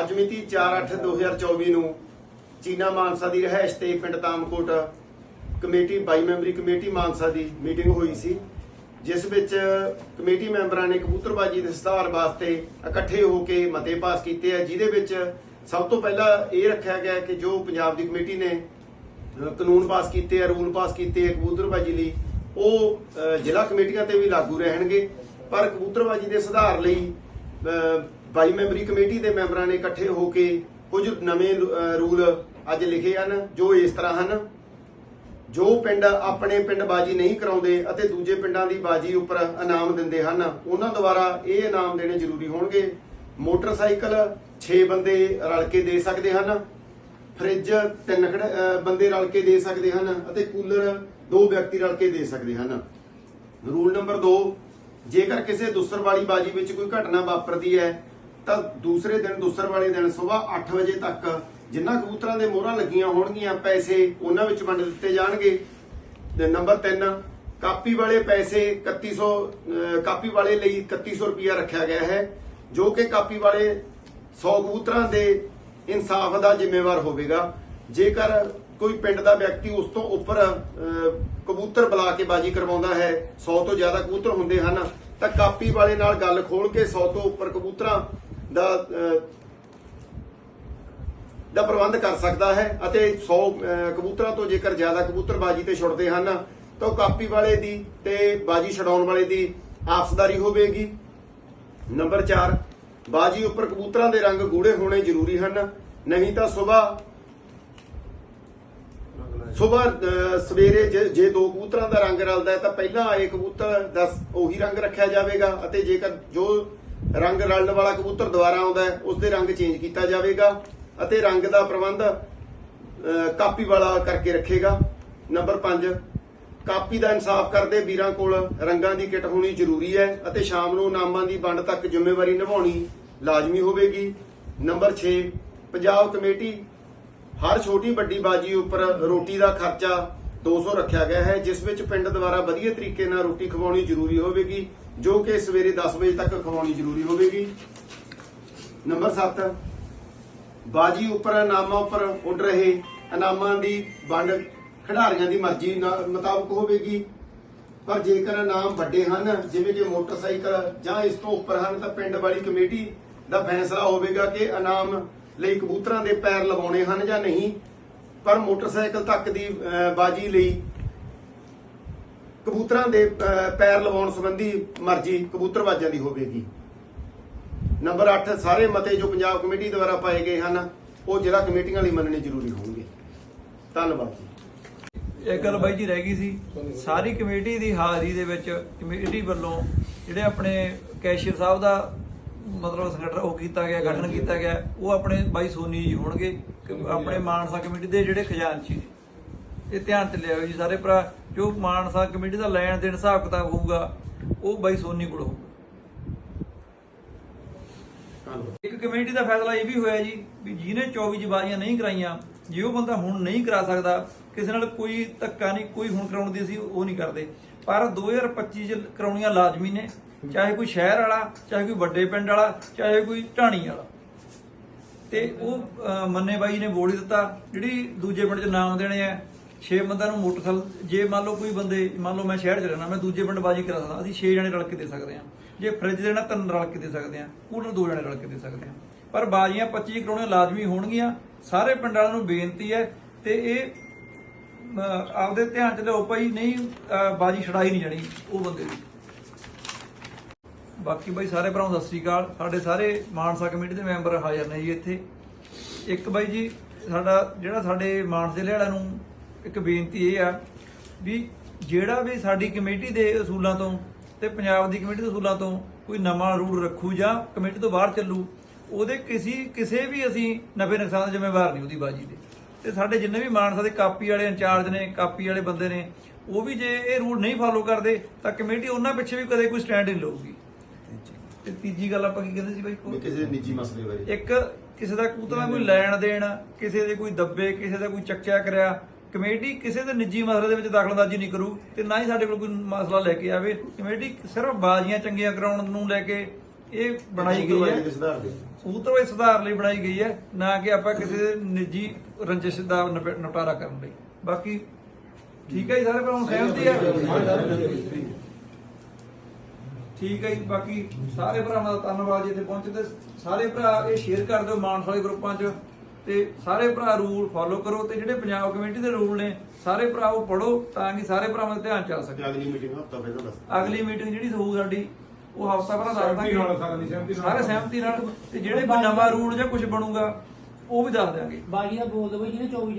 ਅੱਜ ਮਿਤੀ 4/8/2024 ਨੂੰ ਚੀਨਾ ਮਾਨਸਾ ਦੀ ਰਹਿائش ਤੇ ਪਿੰਡ ਤਾਮਕੋਟ ਕਮੇਟੀ 22 ਮੈਂਬਰੀ ਕਮੇਟੀ ਮਾਨਸਾ ਦੀ ਮੀਟਿੰਗ ਹੋਈ ਸੀ, ਜਿਸ ਵਿੱਚ ਕਮੇਟੀ ਮੈਂਬਰਾਂ ਨੇ ਕਬੂਤਰਬਾਜੀ ਦੇ ਸੁਧਾਰ ਵਾਸਤੇ ਇਕੱਠੇ ਹੋ ਕੇ ਮਤੇ ਪਾਸ ਕੀਤੇ ਆ, ਜਿਹਦੇ ਵਿੱਚ ਸਭ ਤੋਂ ਪਹਿਲਾਂ ਇਹ ਰੱਖਿਆ ਗਿਆ ਕਿ ਜੋ ਪੰਜਾਬ ਦੀ ਕਮੇਟੀ ਨੇ ਕਾਨੂੰਨ ਪਾਸ ਕੀਤੇ ਆ, ਰੂਲ ਪਾਸ ਕੀਤੇ ਆ ਕਬੂਤਰਬਾਜੀ ਲਈ, ਉਹ ਜ਼ਿਲ੍ਹਾ ਕਮੇਟੀਆਂ ਤੇ ਵੀ ਲਾਗੂ ਰਹਿਣਗੇ, ਪਰ ਕਬੂਤਰਬਾਜੀ ਦੇ ਸੁਧਾਰ ਲਈ 22 ਮੈਂਬਰੀ ਕਮੇਟੀ ਦੇ ਮੈਂਬਰਾਂ ਨੇ ਇਕੱਠੇ ਹੋ ਕੇ ਕੁਝ ਨਵੇਂ ਰੂਲ ਅੱਜ ਲਿਖੇ ਹਨ, ਜੋ ਇਸ ਤਰ੍ਹਾਂ ਹਨ। ਜੋ ਪਿੰਡ ਆਪਣੇ ਪਿੰਡ ਬਾਜੀ ਨਹੀਂ ਕਰਾਉਂਦੇ ਅਤੇ ਦੂਜੇ ਪਿੰਡਾਂ ਦੀ ਬਾਜੀ ਉੱਪਰ ਇਨਾਮ ਦਿੰਦੇ ਹਨ, ਉਹਨਾਂ ਦੁਆਰਾ ਇਹ ਇਨਾਮ ਦੇਣੇ ਜ਼ਰੂਰੀ ਹੋਣਗੇ। ਮੋਟਰਸਾਈਕਲ 6 ਬੰਦੇ ਰਲ ਕੇ ਦੇ ਸਕਦੇ ਹਨ, ਫ੍ਰਿਜ ਤਿੰਨ ਬੰਦੇ ਰਲ ਕੇ ਦੇ ਸਕਦੇ ਹਨ ਅਤੇ ਕੂਲਰ ਦੋ ਵਿਅਕਤੀ ਰਲ ਕੇ ਦੇ ਸਕਦੇ ਹਨ। ਰੂਲ ਨੰਬਰ 2 ਜੇਕਰ ਕਿਸੇ ਦੁਸਰ ਵਾਲੀ ਬਾਜੀ ਵਿੱਚ ਕੋਈ ਘਟਨਾ ਵਾਪਰਦੀ ਹੈ ਤਾਂ ਦੂਸਰੇ ਦਿਨ, ਦੁਸਰ ਵਾਲੇ ਦਿਨ ਸਵੇਰ 8 ਵਜੇ ਤੱਕ ਜਿੰਨਾ ਕਬੂਤਰਾਂ ਦੇ ਮੋਹਰਾਂ ਲੱਗੀਆਂ ਹੋਣਗੀਆਂ, ਪੈਸੇ ਉਹਨਾਂ ਵਿੱਚ ਵੰਡ ਦਿੱਤੇ ਜਾਣਗੇ। ਤੇ ਨੰਬਰ 3 ਕਾਪੀ ਵਾਲੇ ਪੈਸੇ 3100 ਕਾਪੀ ਵਾਲੇ ਲਈ 3100 ਰੁਪਇਆ ਰੱਖਿਆ ਗਿਆ ਹੈ, ਜੋ ਕਿ ਕਾਪੀ ਵਾਲੇ 100 ਕਬੂਤਰਾਂ ਦੇ ਇਨਸਾਫ ਦਾ ਜ਼ਿੰਮੇਵਾਰ ਹੋਵੇਗਾ। ਜੇਕਰ ਕੋਈ ਪਿੰਡ ਦਾ ਵਿਅਕਤੀ ਉਸ ਤੋਂ ਉੱਪਰ ਕਬੂਤਰ ਬੁਲਾ ਕੇ ਬਾਜੀ ਕਰਵਾਉਂਦਾ ਹੈ 100 ਤੋਂ ਜ਼ਿਆਦਾ ਕਬੂਤਰ ਹੁੰਦੇ ਹਨ, ਤਾਂ ਕਾਪੀ ਵਾਲੇ ਨਾਲ ਗੱਲ ਖੋਲ ਕੇ 100 ਤੋਂ ਉੱਪਰ ਕਬੂਤਰਾਂ ਦਾ ਦਾ ਪ੍ਰਬੰਧ ਕਰ ਸਕਦਾ ਹੈ ਅਤੇ 100 ਕਬੂਤਰਾਂ ਤੋਂ ਜੇਕਰ ਜ਼ਿਆਦਾ ਕਬੂਤਰ ਬਾਜੀ ਤੇ ਛੁੱਟਦੇ ਹਨ, ਤਾਂ ਕਾਪੀ ਵਾਲੇ ਦੀ ਤੇ ਬਾਜੀ ਛਡਾਉਣ ਵਾਲੇ ਦੀ ਆਪਸਦਾਰੀ ਹੋਵੇਗੀ। ਨੰਬਰ 4 ਬਾਜੀ ਉੱਪਰ ਕਬੂਤਰਾਂ ਦੇ ਰੰਗ ਗੂੜੇ ਹੋਣੇ ਜ਼ਰੂਰੀ ਹਨ। ਨਹੀਂ ਤਾਂ ਸਵੇਰ ਸਵੇਰ ਸਵੇਰੇ ਜੇ ਦੋ ਕਬੂਤਰਾਂ ਦਾ ਰੰਗ ਰਲਦਾ ਹੈ, ਤਾਂ ਪਹਿਲਾਂ ਆਏ ਕਬੂਤਰ ਦਾ ਉਹੀ ਰੰਗ ਰੱਖਿਆ ਜਾਵੇਗਾ ਅਤੇ ਜੇਕਰ ਜੋ ਰੰਗ ਰਲਣ ਵਾਲਾ ਕਬੂਤਰ ਦੁਬਾਰਾ ਆਉਂਦਾ ਹੈ ਉਸ ਦੇ ਰੰਗ ਚੇਂਜ ਕੀਤਾ ਜਾਵੇਗਾ ਅਤੇ ਰੰਗ ਦਾ ਪ੍ਰਬੰਧ ਕਾਪੀ ਵਾਲਾ ਕਰਕੇ ਰੱਖੇਗਾ। ਨੰਬਰ 5 ਕਾਪੀ ਦਾ ਇਨਸਾਫ ਕਰਦੇ ਵੀਰਾਂ ਕੋਲ ਰੰਗਾਂ ਦੀ ਕਿੱਟ ਹੋਣੀ ਜ਼ਰੂਰੀ ਹੈ ਅਤੇ ਸ਼ਾਮ ਨੂੰ ਨਾਮਾਂ ਦੀ ਵੰਡ ਤੱਕ ਜ਼ਿੰਮੇਵਾਰੀ ਨਿਭਾਉਣੀ ਲਾਜ਼ਮੀ ਹੋਵੇਗੀ। ਨੰਬਰ 6 ਪੰਜਾਬ ਕਮੇਟੀ ਹਰ ਛੋਟੀ ਵੱਡੀ ਬਾਜੀ ਉੱਪਰ ਰੋਟੀ ਦਾ ਖਰਚਾ 200 ਰੱਖਿਆ ਗਿਆ ਹੈ, ਜਿਸ ਵਿੱਚ ਪਿੰਡ ਦੁਆਰਾ ਵਧੀਆ ਤਰੀਕੇ ਨਾਲ ਰੋਟੀ ਖਵਾਉਣੀ ਜ਼ਰੂਰੀ ਹੋਵੇਗੀ। ਜੋ ਕਿ ਸਵੇਰੇ 10 ਵਜੇ ਤੱਕ ਖਵਾਉਣੀ ਜ਼ਰੂਰੀ ਹੋਵੇਗੀ। ਨੰਬਰ 7 ਬਾਜੀ ਉੱਪਰ, ਇਨਾਮਾਂ ਉੱਪਰ ਉੱਡ ਰਹੇ ਇਨਾਮਾਂ ਦੀ ਵੰਡ ਖਿਡਾਰੀਆਂ ਦੀ ਮਰਜ਼ੀ ਮੁਤਾਬਕ ਹੋਵੇਗੀ। ਪਰ ਜੇਕਰ ਇਨਾਮ ਵੱਡੇ ਹਨ, ਜਿਵੇਂ ਕਿ ਮੋਟਰਸਾਈਕਲ ਜਾਂ ਇਸ ਤੋਂ ਉੱਪਰ ਹਨ, ਤਾਂ ਪਿੰਡ ਵਾਲੀ ਕਮੇਟੀ ਦਾ ਫੈਸਲਾ ਹੋਵੇਗਾ ਕਿ ਇਨਾਮ ਲਈ ਕਬੂਤਰਾਂ ਦੇ ਪੈਰ ਲਵਾਉਣੇ ਹਨ ਜਾਂ ਨਹੀਂ। ਪਰ ਮੋਟਰਸਾਈਕਲ ਤੱਕ ਦੀ ਬਾਜੀ ਲਈ ਕਬੂਤਰਾਂ ਦੇ ਪੈਰ ਲਵਾਉਣ ਸੰਬੰਧੀ ਮਰਜ਼ੀ ਕਬੂਤਰਬਾਜ਼ਾਂ ਦੀ ਹੋਵੇਗੀ। ਨੰਬਰ 8 ਸਾਰੇ ਮਤੇ ਜੋ ਪੰਜਾਬ ਕਮੇਟੀ ਦੁਆਰਾ ਪਾਏ ਗਏ ਹਨ ਉਹ ਜ਼ਿਲ੍ਹਾ ਕਮੇਟੀਆਂ ਲਈ ਮੰਨਣੇ ਜ਼ਰੂਰੀ ਹੋਣਗੇ। ਧੰਨਵਾਦ ਜੀ। ਇੱਕ ਗੱਲ ਬਾਈ ਜੀ ਰਹਿ ਗਈ ਸੀ ਸਾਰੀ ਕਮੇਟੀ ਦੀ ਹਾਜ਼ਰੀ ਦੇ ਵਿੱਚ ਕਮੇਟੀ ਵੱਲੋਂ ਜਿਹੜੇ ਆਪਣੇ ਕੈਸ਼ੀਅਰ ਸਾਹਿਬ ਦਾ ਮਤਲਬ ਸੰਗਠਨ ਉਹ ਕੀਤਾ ਗਿਆ ਗਠਨ ਕੀਤਾ ਗਿਆ ਉਹ ਆਪਣੇ ਬਾਈ ਸੋਨੀ ਜੀ ਹੋਣਗੇ ਆਪਣੇ ਮਾਨਸਾ ਕਮੇਟੀ ਦੇ ਜਿਹੜੇ ਖਜ਼ਾਨਚੀ ਨੇ। ਇਹ ਧਿਆਨ ਤੇ ਲਿਆਓ ਜੀ ਸਾਰੇ ਭਰਾ। ਜੋ ਮਾਨਸਾ ਕਮੇਟੀ ਦਾ ਲੈਣ ਦੇਣ ਹਿਸਾਬ ਕਿਤਾਬ ਹੋਊਗਾ ਉਹ ਬਾਈ ਸੋਨੀ ਕੋਲ ਹੋਊਗਾ। ਇੱਕ ਕਮੇਟੀ ਦਾ ਫੈਸਲਾ ਇਹ ਵੀ ਹੋਇਆ ਜੀ ਵੀ ਜਿਹਨੇ 24 ਜਬਾਰੀਆਂ ਨਹੀਂ ਕਰਾਈਆਂ ਜੇ ਉਹ ਬੰਦਾ ਹੁਣ ਨਹੀਂ ਕਰਾ ਸਕਦਾ ਕਿਸੇ ਨਾਲ ਕੋਈ ਧੱਕਾ ਨਹੀਂ ਕੋਈ ਹੁਣ ਕਰਾਉਣ ਦੀ ਅਸੀਂ ਉਹ ਨਹੀਂ ਕਰਦੇ। ਪਰ 2025 ਚ ਕਰਾਉਣੀਆਂ ਲਾਜ਼ਮੀ ਨੇ ਚਾਹੇ ਕੋਈ ਸ਼ਹਿਰ ਵਾਲਾ ਚਾਹੇ ਕੋਈ ਵੱਡੇ ਪਿੰਡ ਵਾਲਾ ਚਾਹੇ ਕੋਈ ਢਾਣੀ ਵਾਲਾ। ਤੇ ਉਹ ਮੰਨੇ ਬਾਈ ਨੇ ਬੋਲ ਦਿੱਤਾ ਜਿਹੜੀ ਦੂਜੇ ਪਿੰਡ 'ਚ ਨਾਮ ਦੇਣੇ ਆ 6 ਬੰਦਿਆਂ ਨੂੰ ਮੋਟਰਸਾਈਕਲ, ਜੇ ਮੰਨ ਲਓ ਕੋਈ ਬੰਦੇ, ਮੰਨ ਲਓ ਮੈਂ ਸ਼ਹਿਰ 'ਚ ਰਹਿਣਾ ਮੈਂ ਦੂਜੇ ਪਿੰਡ ਬਾਜੀ ਕਰਾ ਸਕਦਾ ਅਸੀਂ 6 ਜਣੇ ਰਲ ਕੇ ਦੇ ਸਕਦੇ ਹਾਂ। ਜੇ ਫ੍ਰਿਜ ਦੇਣਾ ਤਿੰਨ ਰਲ ਕੇ ਦੇ ਸਕਦੇ ਹਾਂ, ਕੂਲਰ ਦੋ ਜਣੇ ਰਲ ਕੇ ਦੇ ਸਕਦੇ ਹਾਂ। ਪਰ ਬਾਜੀਆਂ 25 ਕਰਾਉਣੀਆਂ ਲਾਜ਼ਮੀ ਹੋਣਗੀਆਂ। ਸਾਰੇ ਪਿੰਡ ਵਾਲਿਆਂ ਨੂੰ ਬੇਨਤੀ ਹੈ ਤੇ ਇਹ ਆਪਦੇ ਧਿਆਨ 'ਚ ਲਿਓ ਭਾਈ, ਨਹੀਂ ਬਾਜੀ ਛੜਾਈ ਨਹੀਂ ਜਾਣੀ ਉਹ ਬੰਦੇ ਦੀ। ਬਾਕੀ ਬਾਈ ਸਾਰੇ ਭਰਾਵਾਂ ਸਤਿ ਸ੍ਰੀ ਅਕਾਲ। ਸਾਡੇ ਸਾਰੇ ਮਾਨਸਾ ਕਮੇਟੀ ਦੇ ਮੈਂਬਰ ਹਾਜ਼ਰ ਨੇ ਜੀ ਇੱਥੇ। ਇੱਕ ਬਾਈ ਜੀ, ਸਾਡਾ, ਜਿਹੜਾ ਸਾਡੇ ਮਾਨਸੇ ਜ਼ਿਲ੍ਹੇ ਵਾਲਿਆਂ ਨੂੰ ਇੱਕ ਬੇਨਤੀ ਇਹ ਆ ਵੀ ਜਿਹੜਾ ਵੀ ਸਾਡੀ ਕਮੇਟੀ ਦੇ ਅਸੂਲਾਂ ਤੋਂ ਤੇ ਪੰਜਾਬ ਦੀ ਕਮੇਟੀ ਦੇ ਅਸੂਲਾਂ ਤੋਂ ਕੋਈ ਨਵਾਂ ਰੂਲ ਰੱਖੂ ਜਾਂ ਕਮੇਟੀ ਤੋਂ ਬਾਹਰ ਚੱਲੂ ਉਹਦੇ ਕਿਸੇ ਕਿਸੇ ਵੀ ਅਸੀਂ ਨਫੇ ਨੁਕਸਾਨ ਦਾ ਜ਼ਿੰਮੇਵਾਰ ਨਹੀਂ ਉਹਦੀ ਬਾਜੀ ਦੇ। ਤੇ ਸਾਡੇ ਜਿੰਨੇ ਵੀ ਮਾਨਸਾ ਦੇ ਕਾਪੀ ਵਾਲੇ ਇੰਚਾਰਜ ਨੇ ਕਾਪੀ ਵਾਲੇ ਬੰਦੇ ਨੇ ਉਹ ਵੀ ਜੇ ਇਹ ਰੂਲ ਨਹੀਂ ਫਾਲੋ ਕਰਦੇ ਤਾਂ ਕਮੇਟੀ ਉਹਨਾਂ ਪਿੱਛੇ ਵੀ ਕਦੇ ਕੋਈ ਸਟੈਂਡ ਨਹੀਂ ਲਊਗੀ। ਤੇ ਤੀਜੀ ਗੱਲ ਆਪਾਂ ਕੀ ਕਹਿੰਦੇ ਸੀ ਬਾਈ ਕਿਸੇ ਨਿੱਜੀ ਮਸਲੇ ਬਾਰੇ। ਇੱਕ ਕਿਸੇ ਦਾ ਕਬੂਤਰ ਦਾ ਕੋਈ ਲੈਣ ਦੇਣ ਕਿਸੇ ਦੇ ਕੋਈ ਦੱਬੇ ਕਿਸੇ ਦਾ ਕੋਈ ਚੱਕਿਆ ਕਰਿਆ ਕਮੇਟੀ ਕਿਸੇ ਦੇ ਨਿੱਜੀ ਮਸਲੇ ਦੇ ਵਿੱਚ ਦਖਲਅੰਦਾਜ਼ੀ ਨਹੀਂ ਕਰੂ ਤੇ ਨਾ ਹੀ ਸਾਡੇ ਕੋਲ ਕੋਈ ਮਸਲਾ ਲੈ ਕੇ ਆਵੇ। ਕਮੇਟੀ ਸਿਰਫ ਬਾਜ਼ੀਆਂ ਚੰਗੀਆਂ ਕਰਾਉਣ ਨੂੰ ਲੈ ਕੇ ਇਹ ਬਣਾਈ ਗਈ ਹੈ। ਦੇ ਸੁਧਾਰ ਲਈ। ਬਣਾਈ ਗਈ ਹੈ ਨਾ ਕਿ ਆਪਾਂ ਕਿਸੇ ਦੇ ਨਿੱਜੀ ਰੰਜਿਸ਼ ਦਾ ਨਿਪ- ਨਿਪਟਾਰਾ ਕਰਨ ਲਈ। ਬਾਕੀ ਠੀਕ ਹੈ ਜੀ ਸਾਰੇ ਭਰਾਵਾਂ ਸਹਿਮਤੀ ਹੈ? ਠੀਕ ਹੈ ਜੀ ਬਾਕੀ ਸਾਰੇ ਭਰਾਵਾਂ ਦਾ ਧੰਨਵਾਦ ਜੀ ਤੇ। ਸਾਰੇ ਭਰਾ ਇਹ ਸ਼ੇਅਰ ਕਰ ਦਿਓ ਮਾਨਸ ਵਾਲੇ ਗਰੁੱਪਾਂ 'ਚ। ਤੇ ਸਾਰੇ ਭਰਾ ਰੂਲ ਫਾਲੋ ਕਰੋ ਤੇ ਜਿਹੜੇ ਪੰਜਾਬ ਕਮੇਟੀ ਦੇ ਰੂਲ ਨੇ ਸਾਰੇ ਭਰਾ ਉਹ ਪੜੋ ਤਾਂ ਕਿ ਸਾਰੇ ਭਰਾਵਾਂ ਦਾ ਧਿਆਨ ਚੱਲ ਸਕੇ। ਅਗਲੀ ਮੀਟਿੰਗ ਹਫਤਾ ਪਹਿਲਾਂ ਦੱਸ ਅਗਲੀ ਮੀਟਿੰਗ ਜਿਹੜੀ ਹੋਊ ਸਾਡੀ ਉਹ ਹਫਤਾ ਪਹਿਲਾਂ ਦੱਸ ਦਾਂਗੇ। ਸਾਰੇ ਸਹਿਮਤੀ ਨਾਲ। ਤੇ ਜਿਹੜੇ ਕੋਈ ਨਵਾਂ ਰੂਲ ਜਾਂ ਕੁਝ ਬਣੂਗਾ ਉਹ ਵੀ ਦੱਸ ਦਿਆਂਗੇ। ਬਾਜੀ ਦਾ ਬੋਲ ਦੋ ਬਈ ਜਿਹਨੇ 24